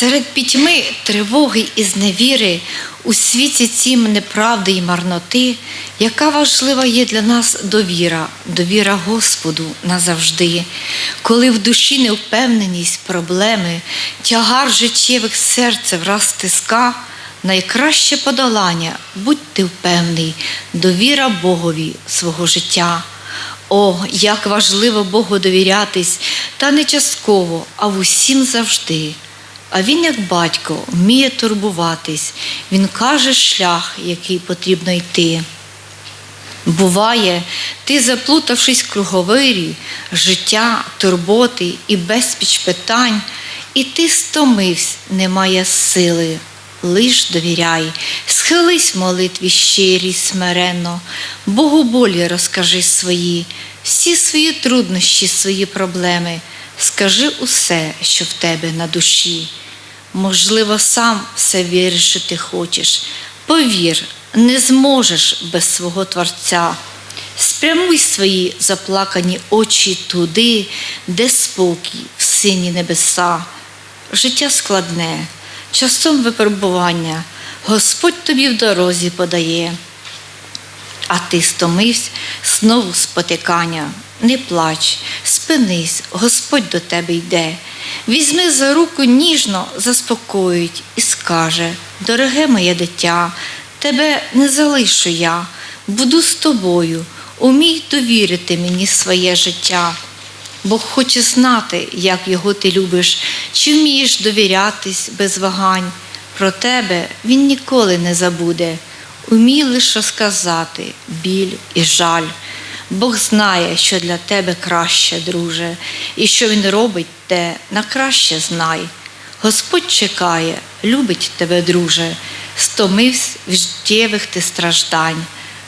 Серед пітьми, тривоги і зневіри, у світі цім неправди і марноти, яка важлива є для нас довіра, довіра Господу назавжди, коли в душі невпевненість, проблеми, тягар життєвих серця враз стиска, найкраще подолання, будь ти впевний, довіра Богові свого життя. О, як важливо Богу довірятись, та не частково, а в усім завжди. А він, як батько, вміє турбуватись, він каже шлях, який потрібно йти. Буває, ти, заплутавшись в круговирі, життя, турботи і безпіч питань, і ти стомився, немає сили. Лиш довіряй, схились в молитві щирі, смиренно, Богу болі розкажи свої, всі свої труднощі, свої проблеми, скажи усе, що в тебе на душі. Можливо, сам все вирішити хочеш. Повір, не зможеш без свого Творця. Спрямуй свої заплакані очі туди, де спокій, в сині небеса. Життя складне, часом випробування, Господь тобі в дорозі подає. А ти стомився знову спотикання. Не плач, спинись, Господь до тебе йде. Візьми за руку ніжно заспокоїть і скаже: Дороге моє дитя, тебе не залишу я, буду з тобою, умій довірити мені своє життя. Бог хоче знати, як його ти любиш, чи вмієш довірятись без вагань. Про тебе він ніколи не забуде. Умій лише розказати біль і жаль. Бог знає, що для тебе краще, друже, і що Він робить те на краще знай. Господь чекає, любить тебе, друже, стомився від життєвих ти страждань.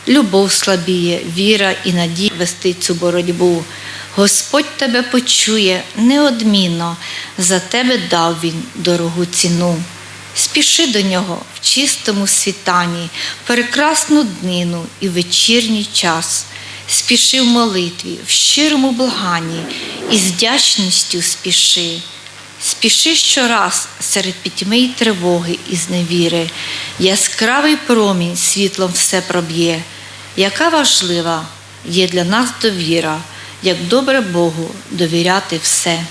Любов слабіє, віра і надія вести цю боротьбу. Господь тебе почує неодмінно, за тебе дав Він дорогу ціну. Спіши до нього в чистому світанні, прекрасну днину і вечірній час. Спіши в молитві, в щирому благанні і з вдячністю спіши. Спіши щораз серед пітьми й тривоги і зневіри, яскравий промінь світлом все проб'є, яка важлива є для нас довіра, як добре Богу довіряти все.